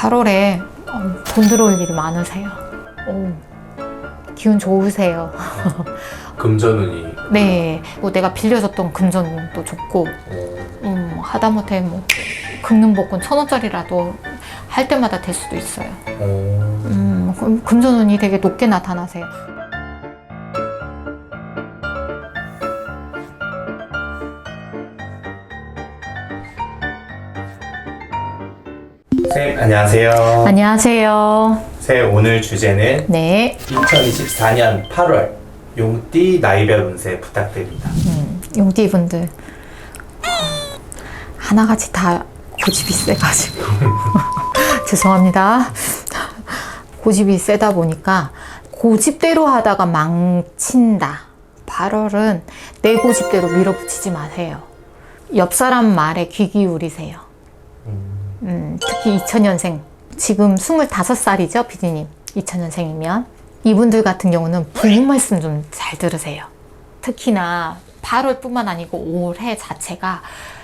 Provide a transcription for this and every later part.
8월에 어, 돈 들어올 일이 많으세요. 오, 기운 좋으세요. 금전운이 네, 뭐 내가 빌려줬던 금전도 좋고, 어, 음, 하다못해 뭐 긁는 복권 천 원짜리라도 할 때마다 될 수도 있어요. 어, 음, 금- 금전운이 되게 높게 나타나세요. 선생님 안녕하세요. 안녕하세요. 선생님 오늘 주제는 네, 2024년 8월 용띠 나이별 운세 부탁드립니다. 음, 용띠 분들 어, 하나같이 다 고집이 세가지고 죄송합니다. 고집이 세다 보니까 고집대로 하다가 망친다. 8월은 내 고집대로 밀어붙이지 마세요. 옆 사람 말에 귀 기울이세요. 음, 특히 2000년생 지금 25살이죠, 비디님. 2000년생이면 이분들 같은 경우는 부모 말씀 좀 잘 들으세요. 특히나 8월 뿐만 아니고 올해 자체가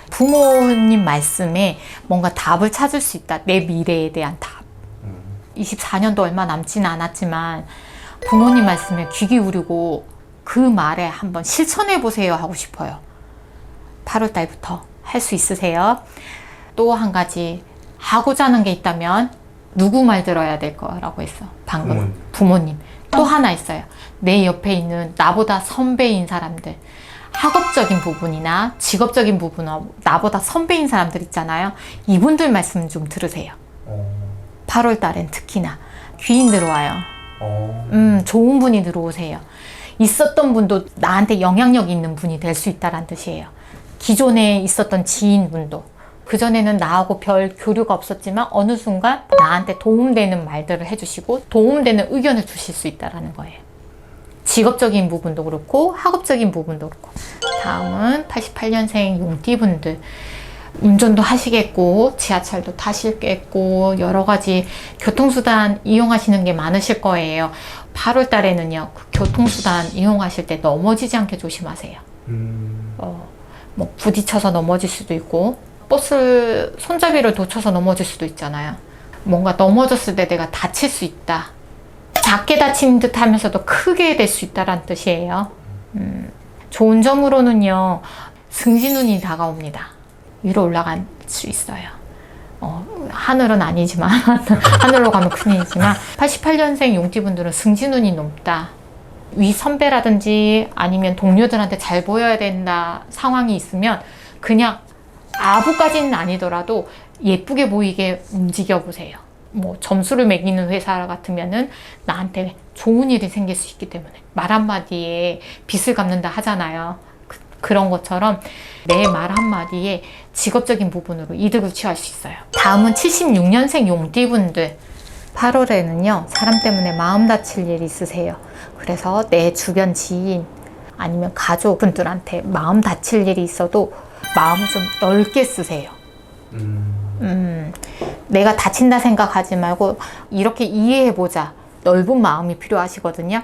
부모님 말씀에 뭔가 답을 찾을 수 있다. 내 미래에 대한 답. 24년도 얼마 남지는 않았지만 부모님 말씀에 귀 기울이고 그 말에 한번 실천해 보세요 하고 싶어요. 8월 달부터 할 수 있으세요. 또 한 가지 하고자 하는 게 있다면 누구 말 들어야 될 거라고 했어. 방금 부모님. 부모님. 또 하나 있어요. 내 옆에 있는 나보다 선배인 사람들. 학업적인 부분이나 직업적인 부분은 나보다 선배인 사람들 있잖아요. 이분들 말씀 좀 들으세요. 어, 8월 달엔 특히나 귀인 들어와요. 어, 음, 좋은 분이 들어오세요. 있었던 분도 나한테 영향력 있는 분이 될 수 있다는 뜻이에요. 기존에 있었던 지인분도 그전에는 나하고 별 교류가 없었지만 어느 순간 나한테 도움되는 말들을 해주시고 도움되는 의견을 주실 수 있다는 거예요. 직업적인 부분도 그렇고 학업적인 부분도 그렇고 다음은 88년생 용띠분들 운전도 하시겠고 지하철도 타시겠고 여러 가지 교통수단 이용하시는 게 많으실 거예요. 8월 달에는요 그 교통수단 이용하실 때 넘어지지 않게 조심하세요. 음, 어, 뭐 부딪혀서 넘어질 수도 있고 버스 손잡이를 놓쳐서 넘어질 수도 있잖아요. 뭔가 넘어졌을 때 내가 다칠 수 있다. 작게 다친 듯 하면서도 크게 될 수 있다라는 뜻이에요. 음, 좋은 점으로는요, 승진운이 다가옵니다. 위로 올라갈 수 있어요. 어, 하늘은 아니지만, 하늘로 가면 큰일이지만, 88년생 용띠분들은 승진운이 높다. 위 선배라든지 아니면 동료들한테 잘 보여야 된다 상황이 있으면 그냥 아부까지는 아니더라도 예쁘게 보이게 움직여 보세요. 뭐 점수를 매기는 회사 같으면은 나한테 좋은 일이 생길 수 있기 때문에 말 한마디에 빚을 갚는다 하잖아요. 그, 그런 것처럼 내 말 한마디에 직업적인 부분으로 이득을 취할 수 있어요. 다음은 76년생 용띠분들. 8월에는요, 사람 때문에 마음 다칠 일이 있으세요. 그래서 내 주변 지인 아니면 가족분들한테 마음 다칠 일이 있어도 마음을 좀 넓게 쓰세요. 음, 음, 내가 다친다 생각하지 말고 이렇게 이해해보자. 넓은 마음이 필요하시거든요.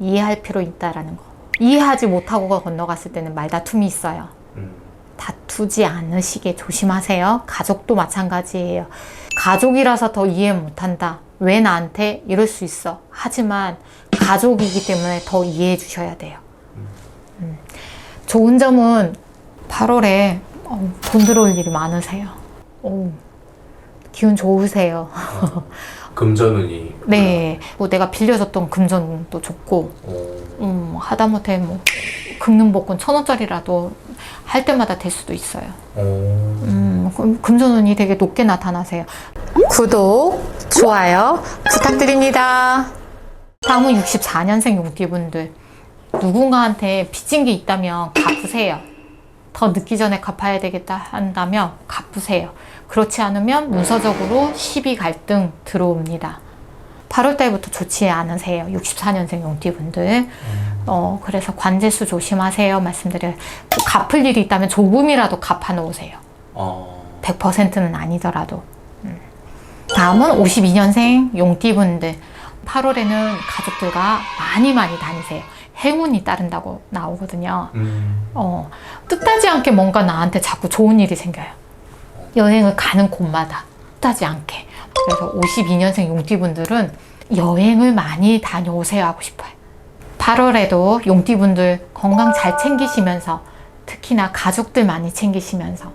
이해할 필요 있다라는 거. 이해하지 못하고 건너갔을 때는 말다툼이 있어요. 음, 다투지 않으시게 조심하세요. 가족도 마찬가지예요. 가족이라서 더 이해 못한다. 왜 나한테 이럴 수 있어? 하지만 가족이기 때문에 더 이해해 주셔야 돼요. 음. 좋은 점은 8월에 어, 돈 들어올 일이 많으세요. 오, 기운 좋으세요. 금전운이 네, 뭐 내가 빌려줬던 금전도 좋고, 어, 음, 하다못해 뭐 긁는 복권 천 원짜리라도 할 때마다 될 수도 있어요. 어, 음, 금- 금전운이 되게 높게 나타나세요. 구독, 좋아요 부탁드립니다. 다음은 64년생 용띠분들. 누군가한테 빚진 게 있다면 갚으세요. 더 늦기 전에 갚아야 되겠다 한다면 갚으세요. 그렇지 않으면 문서적으로 시비 갈등 들어옵니다. 8월 달부터 좋지 않으세요. 64년생 용띠분들. 어, 그래서 관제수 조심하세요. 말씀드려요. 또 갚을 일이 있다면 조금이라도 갚아 놓으세요. 어, 100%는 아니더라도. 음. 다음은 52년생 용띠분들. 8월에는 가족들과 많이 많이 다니세요. 행운이 따른다고 나오거든요. 음, 어, 뜻하지 않게 뭔가 나한테 자꾸 좋은 일이 생겨요. 여행을 가는 곳마다 뜻하지 않게 그래서 52년생 용띠분들은 여행을 많이 다녀오세요 하고 싶어요. 8월에도 용띠분들 건강 잘 챙기시면서 특히나 가족들 많이 챙기시면서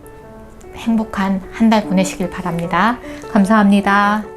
행복한 한 달 보내시길 바랍니다. 감사합니다.